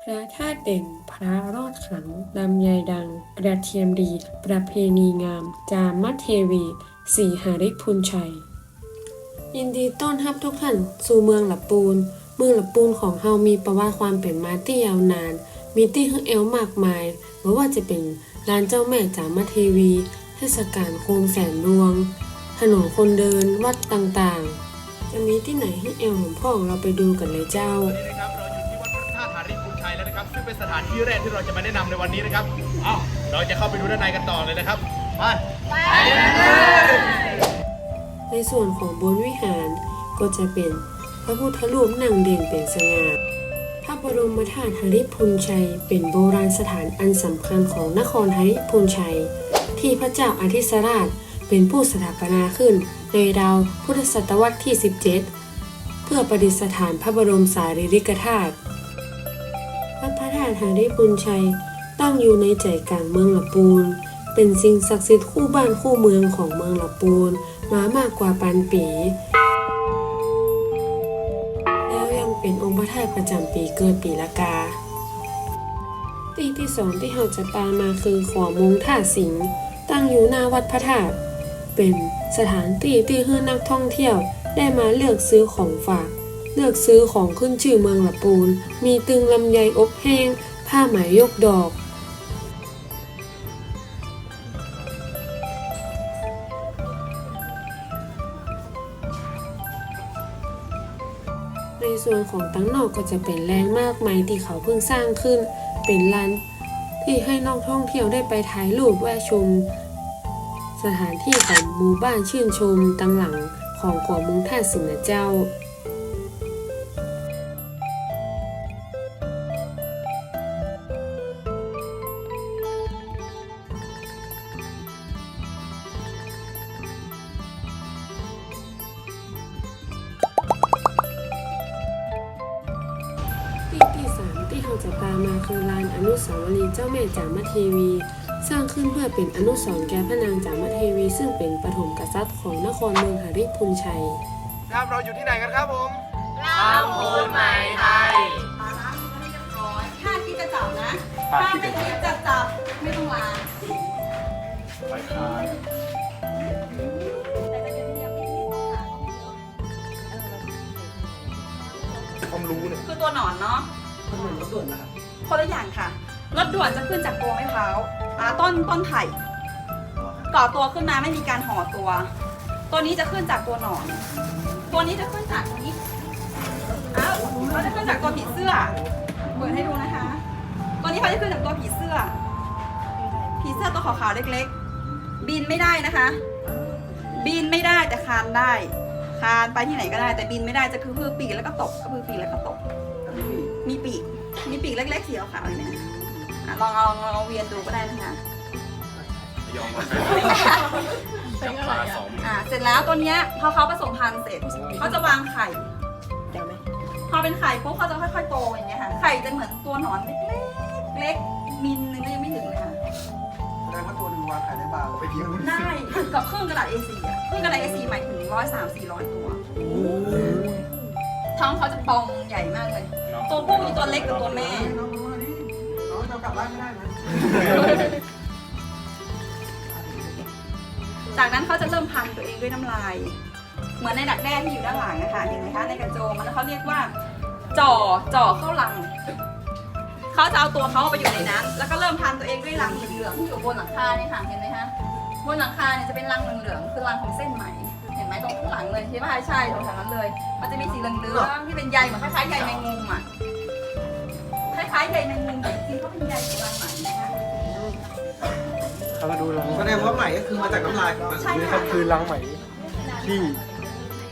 พระธาตุเด่นพระรอดขังลำไยดัง กระเทียมดี ประเพณีงาม จามัเทวีสีหาริพุนชัย ยินดีต้อนรับทุกท่านสู่เมืองหลับปูน เมืองหลับปูนของเฮามีประวัติความเป็นมาที่ยาวนาน มีที่ให้เอลมากมายไม่ว่าจะเป็นลานเจ้าแม่จามาเทวี เทศกาลโคมแสนดวง ถนนคนเดินวัดต่างๆ จะมีที่ไหนให้เอลของพ่องเราไปดูกันเลยเจ้าวันนี้นะครับเราอยู่ที่วัดพระธาตุหาริพุนชัยแล้วนะครับ ซึ่งเป็นสถานที่แรกที่เราจะมาแนะนำในวันนี้นะครับ เอ้า เราจะเข้าไปดูด้านในกันต่อเลยนะครับ ไป ในส่วนของบนวิหารก็จะเป็นพระพุทธรูปนั่งเด่นเป็นสง่าพระบรมธาตุหริพุนชัย เป็นโบราณสถานอันสำคัญของนครหริพุนชัย ที่พระเจ้าอาทิสราช เป็นผู้สถาปนาขึ้นในราวพุทธศตวรรษที่ 17 เพื่อประดิษฐานพระบรมสารีริกธาตุวัดพระธาตุหริพุนชัยตั้งอยู่ในใจกลางเมืองลำปูน เป็นสิ่งศักดิ์สิทธิ์คู่บ้านคู่เมืองของเมืองลำปูนมามากกว่าปันปี แล้วยังเป็นองค์พระธาตุประจำปีเกิดปีละกาที่ที่สองที่เราจะตามมาคือขอมงท่าสิงตั้งอยู่หน้าวัดพระธาตุ เป็นสถานที่ที่ให้นักท่องเที่ยวได้มาเลือกซื้อของฝาก เลือกซื้อของขึ้นชื่อเมืองละปูน มีตึงลำไยอบแห้ง ผ้าไหมยกดอก ในส่วนของตั้งนอกก็จะเป็นแรงมากมายที่เขาเพิ่งสร้างขึ้น เป็นลานที่ให้นักท่องเที่ยวได้ไปถ่ายรูปแวะชม สถานที่ของหมู่บ้านชื่นชมตังหลังของขวมุงท่าสินนะเจ้า ที่ที่สามที่เราจะตามมาคือลานอนุสาวรีย์เจ้าแม่จามเทวี สร้างขึ้นเพื่อเป็นอนุสรณ์แก่พระนางจามเทวี ซึ่งเป็นปฐมกษัตริย์ของนครเมืองหาริพุนชัย ครับเราอยู่ที่ไหนกันครับผมถ้าคิดจะจับนะถ้าไม่คิดจะจับไม่ต้องล้างไปครับ รู้เนี่ยคือตัวหนอนเนาะคนละอย่างค่ะรถด่วนจะขึ้นจากตัวไม้เท้าอ่าต้นต้นไผ่ก่อตัวขึ้นมาไม่มีการห่อตัว ตัวนี้จะขึ้นจากตัวหนอน ตัวนี้จะขึ้นจากตรงนี้อ้าวเขาจะขึ้นจากตัวผีเสื้อเปิดให้ดูนะคะ ตัวนี้เขาจะขึ้นจากตัวผีเสื้อ ผีเสื้อตัวขาวๆเล็กๆ บินไม่ได้นะคะ บินไม่ได้แต่คานได้ คานไปที่ไหนก็ได้แต่บินไม่ได้จะคือพือปีกแล้วก็ตกก็คือปีกแล้วก็ตก มีปีก มีปีกเล็กๆสีขาวๆเลยเนี่ยอะลองเอาลองเอาเวียนดูก็ได้นะคะ ยอมมาจับปลาสองอ่าเสร็จแล้วตัวเนี้ยพอเขาผสมพันธุ์เสร็จเขาจะวางไข่ เดี๋ยวไหมพอเป็นไข่ปุ๊บเขาจะค่อยๆโตอย่างเงี้ยค่ะ ไข่จะเหมือนตัวหนอนเล็กๆเล็กมิลนึงก็ยังไม่ถึงเลยค่ะ แสดงว่าตัวหนึ่งวางขายได้บางไปเดียวได้กับครึ่งกระดาษ A4 อะครึ่งกระดาษ A4 หมายถึงร้อยสามสี่ร้อยตัว ท้องเขาจะปองใหญ่มากเลย ตัวผู้มีตัวเล็กกับตัวแม่น้องมาจะกลับบ้านไม่ได้นะจากนั้นเขาจะเริ่มพันตัวเองด้วยน้ำลาย เหมือนในดักแด้ที่อยู่ด้านหลังนะคะเห็นไหมคะในกระโจมมันเขาเรียกว่า จ่อจ่อเข้ารังเขาจะเอาตัวเขาไปอยู่ในนั้น แล้วก็เริ่มพันตัวเองด้วยรังเหลืองที่อยู่บนหลังคาเนี่ยค่ะเห็นไหมคะบนหลังคาเนี่ยจะเป็นรังเหลืองๆคือรังของเส้นไหมเห็นไหมตรงข้างหลังเลยใช่ไหมใช่ตรงแถวนั้นเลย มันจะมีสีเหลืองๆที่เป็นใยเหมือนคล้ายๆใยแมงมุมอะ ล้ายๆใยแมงมุมแต่จริงๆเขาเป็นใยของรังไหมนะคะเขามาดูรังแสดงว่าใหม่ก็คือมาจากน้ำลายของมันใช่นี่ค่ะก็คือรังไหมที่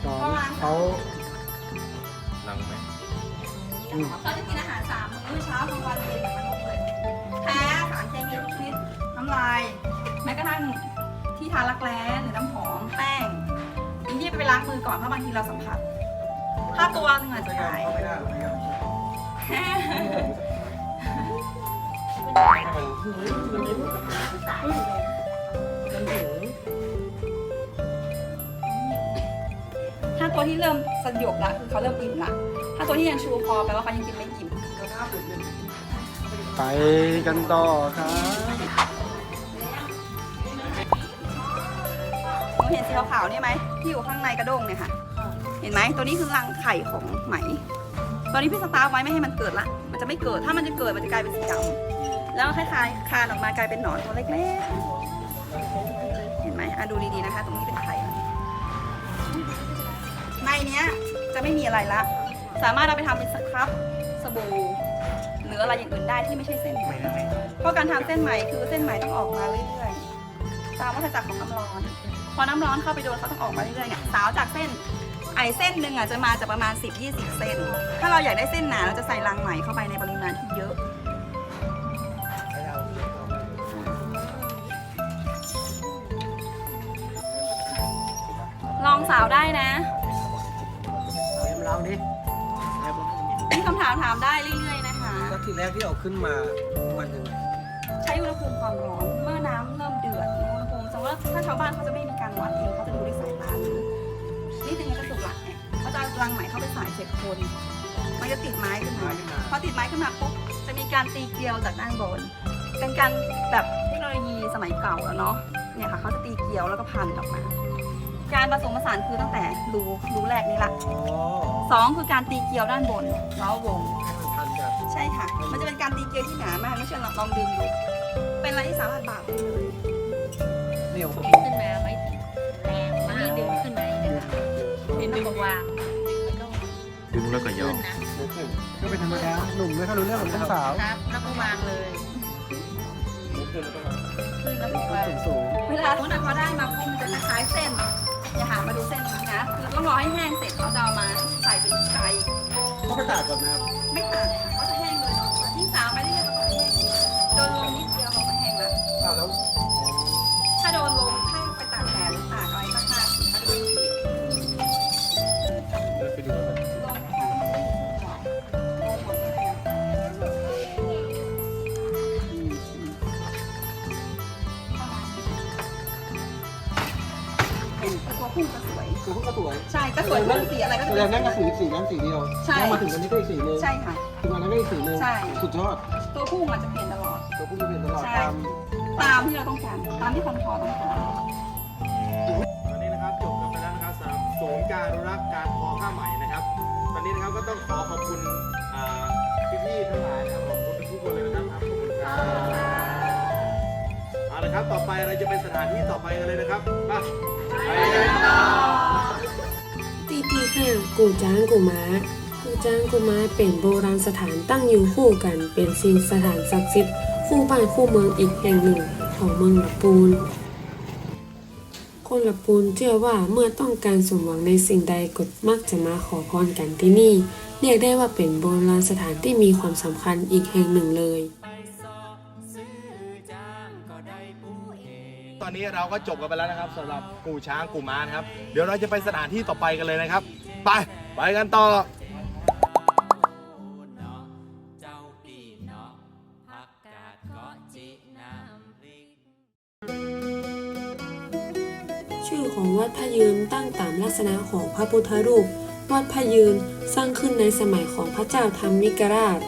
นอนเขาลังไหมอืมเขาจะกินอาหารสามมื้อเช้ากลางวันเย็นเหมือนมนุษย์เลยแพ้สารเคมีทุกชนิดน้ำลาย แม้กระทั่งที่ทารักแร้หรือน้ำหอมแป้งอีนี่ไปล้างมือก่อนเพราะบางทีเราสัมผัสถ้าตัวหนึงอาจจะหายไม่ได้หรอกไม่ได้ ถ้าตัวที่เริ่มสยบละคือเขาเริ่มอิ่มละถ้าตัวที่ยังชูคอแปลว่าเขายังกินไม่อิ่มไปกันต่อครับหนูเห็นสีขาวๆนี่ไหมที่อยู่ข้างในกระด้งเนี่ยค่ะ เห็นไหมตัวนี้คือรังไข่ของไหม ตอนนี้พี่สตาร์ฟไว้ไม่ให้มันเกิดละ มันจะไม่เกิด ถ้ามันจะเกิดมันจะกลายเป็นสีดำ แล้วคล้ายๆคานออกมากลายเป็นหนอนตัวเล็กๆ เห็นไหมอะดูดีๆนะคะ ตรงนี้เป็นไข่ในเนี้ยจะไม่มีอะไรละ สามารถเอาไปทำเป็นสครับสบู่หรืออะไรอย่างอื่นได้ที่ไม่ใช่เส้นไหมเพราะการทำเส้นไหมคือเส้นไหมต้องออกมาเรื่อยๆ ตามวัฏจักรของน้ำร้อน พอน้ำร้อนเข้าไปโดนเขาต้องออกมาเรื่อยๆเนี่ยสาวจากเส้นไอเส้นหนึ่งอะจะมาจากประมาณ 10-20 เส้น ถ้าเราอยากได้เส้นหนาเราจะใส่รังไหมเข้าไปในปริมาณที่เยอะ ลองสาวได้นะเอ็มลองดิมีคำถามถามได้เรื่อยๆนะคะก็ทีแรกที่เอาขึ้นมาวันหนึ่งใช้อุณหภูมิความร้อนเมื่อน้ำเริ่มเดือดอุณหภูมิสมมติว่าถ้าชาวบ้านเขาจะไม่มีการวัดเองเขาจะดูด้วยสายตาเลยนี่เป็นกระสุกหลักเนี่ยเขาจะเอารังไหมเข้าไปใส่เสร็จคน มันจะติดไม้ขึ้นมาพอติดไม้ขึ้นมาปุ๊บจะมีการตีเกลียวจากด้านบน เป็นการแบบเทคโนโลยีสมัยเก่าแล้วเนาะเนี่ยค่ะเขาจะตีเกลียวแล้วก็พันออกมา การผสมผสานคือตั้งแต่รูรูแรกนี่ละอ๋อสองคือการตีเกลียวด้านบนล้อวง ให้มันพันกันใช่ค่ะ มันจะเป็นการตีเกลียวที่หนามากไม่เชื่อลองลองดึงดู เป็นอะไรที่สามารถบาดได้เลยเหนียวขึ้นมาไม่ติดแรงมากดึงขึ้นมาอย่างนี้นะคะเป็นดึงวางแล้วก็ดึงแล้วก็ยอขึ้มนนะก็เป็นธรรมดาหนุ่มไม่ค่อยรู้เรื่องของสาวครับแล้วก็วางเลยขึ้นแล้วก็วางสูงสูง เวลาสมมติพอได้มาปุ๊บมันจะคล้ายๆเส้น อย่าหามาดูเส้นนี้นะคือต้องรอให้แห้งเสร็จเขาจะเอามาใส่เป็นไก่ก็ประกาศก่อนนะครับไม่ต่างค่ะ สวยเรื่องสีอะไรก็แสจะดเป็งนนั่นก็สีสีนั้นสีเดียวใช่แล้วมาถึงอันนี้ก็อีกสีหนึงใช่ค่ะ ถึงอันนั้นก็อีกสีหนึงใช่ สุดยอดตัวพุ่งมันจะเปลี่ยนตลอด ตัวผู้จะเป็นตลอดใช่ ตามตามที่เราต้องการ ตามที่คนพอต้องการตอนนี้นะครับจบกันไปแล้วนะครับสำหรับศูนย์การอนุรักษ์การทอผ้าไหมนะครับตอนนี้นะครับก็ต้องขอขอบคุณอ่าพี่ๆทั้งหลายนะครับขอบคุณทุกคนเลยนะครับขอบคุณครับเอาละครับต่อไปเราจะไปสถานที่ต่อไปกันเลยนะครับไปไปกันต่อตี ที่ห้ากูจ้างกูม้า กูจ้างกูม้าเป็นโบราณสถานตั้งอยู่คู่กัน เป็นสิ่งสถานศักดิ์สิทธิ์คู่บ้านคู่เมืองอีกแห่งหนึ่งของเมืองลำปูน คนลำปูนเชื่อว่าเมื่อต้องการสมหวังในสิ่งใดก็มักจะมาขอพรกันที่นี่ เรียกได้ว่าเป็นโบราณสถานที่มีความสำคัญอีกแห่งหนึ่งเลย ตอนนี้เราก็จบกันไปแล้วนะครับสำหรับกูช้างกูม้านะครับ เดี๋ยวเราจะไปสถานที่ต่อไปกันเลยนะครับ ไป ไปกันต่อ ชื่อของวัดพะยืนตั้งตามลักษณะของพระพุทธรูป วัดพะยืนสร้างขึ้นในสมัยของพระเจ้าธรรมิกราช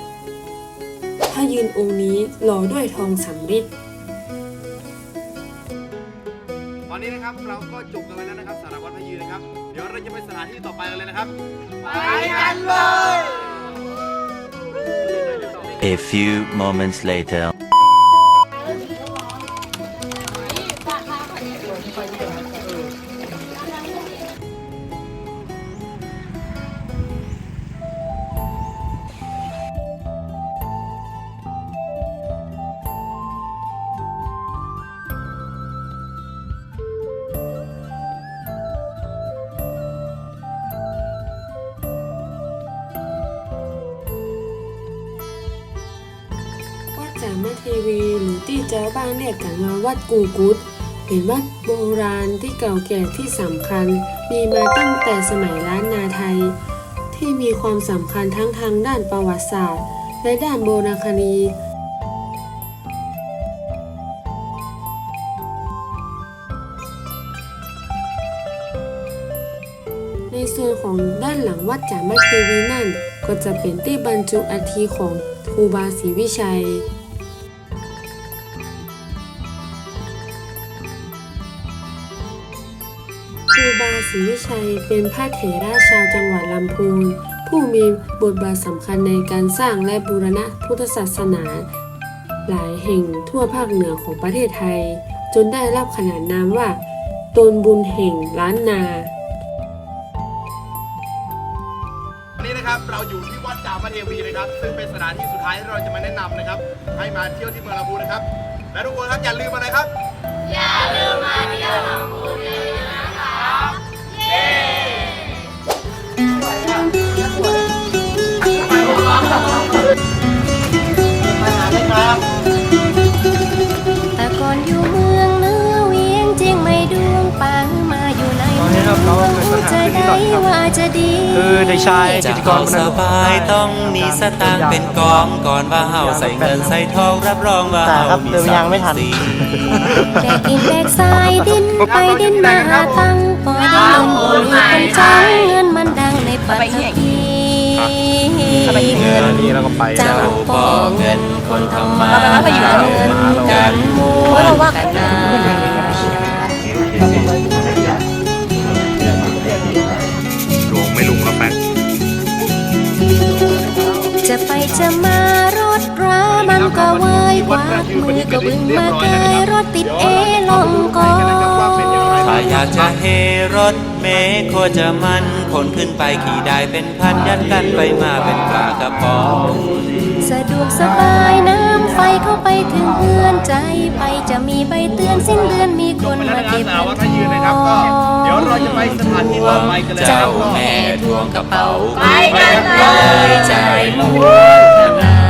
พระยืนองค์นี้หล่อด้วยทองสำริด ตอนนี้นะครับเราก็จบกันไปแล้วนะครับสำหรับวัดพระยืนนะครับ เดี๋ยวเราจะไปสถานที่ต่อไปกันเลยนะครับ ไปกันเลย A few moments later. ทีวี หรือที่เจ้าบ้านเรียกกันว่าวัดกูกุดเป็นวัดโบราณที่เก่าแก่ที่สำคัญ มีมาตั้งแต่สมัยล้านนาไทย ที่มีความสำคัญทั้งทางด้านประวัติศาสตร์ และด้านโบราณคดีในส่วนของด้านหลังวัดจามเทวีนั่น ก็จะเป็นที่บรรจุอัฐิของครูบาศรีวิชัย ศรีวิชัยเป็นพระเถระชาวจังหวัดลำพูนผู้มีบทบาทสำคัญในการสร้างและบูรณะพุทธศาสนา หลายแห่งทั่วภาคเหนือของประเทศไทย จนได้รับขนานนามว่าตนบุญแห่งล้านนาวันนี้นะครับเราอยู่ที่วัดจามเทวีนะครับ ซึ่งเป็นสถานที่สุดท้ายที่เราจะมาแนะนำนะครับ ให้มาเที่ยวที่เมืองลำพูนนะครับ และทุกคนครับอย่าลืมอะไรครับ แต่ก่อนอยู่เมืองเนื้อเวียงเจียงไม่ดวงปังมาอยู่ในตอนนี้ครับเราเป็นสถานใจที่ได้ที่หน่อยครับว่าจะดีคือเด็กชายกิจะตกรเอาสบายต้องมีสตางค์เป็นกองก่อนว่าเฮาใส่เงินใส่ทองรับรองว่าแต่เฮาครับมีเดินทรัยัพงย์ไม่ทันสิแบกดินแบกทรายดินไปดินมาหาตังค์ป ล่อยดินลงมีคนจ้างเงินมันดังในปัตตภีเงินนี่เราก็ไปเจ้าแล้วปอเงินคนทำมาแล้วไปอยู่เงินกันมัวกันนาหลวงไม่ลุงแล้วแป๊กจะไปจะมารถรามันก็เว้ยกวาดมือก็บึงมาเกยรถติดเอลงกอ ถ้าอยากจะเฮรถเมโคจะมันคนขึ้นไปขี่ได้เป็นพันยัดกันไปมาเป็นปลากระป๋องสะดวกสบายน้ำไฟเข้าไปถึงเพื่อนใจไปจะมีใบเตือนสิ้นเดือนมีคนไปแล้วมานะครับเก็บสาวว่าถ้ายืนนะครับก็เดี๋ยวเราจะไปสถานที่ต่อไปกันเลยนะคเจ้ารับก็แม่ทวงกระเป๋าไปกันเลยใจม้วน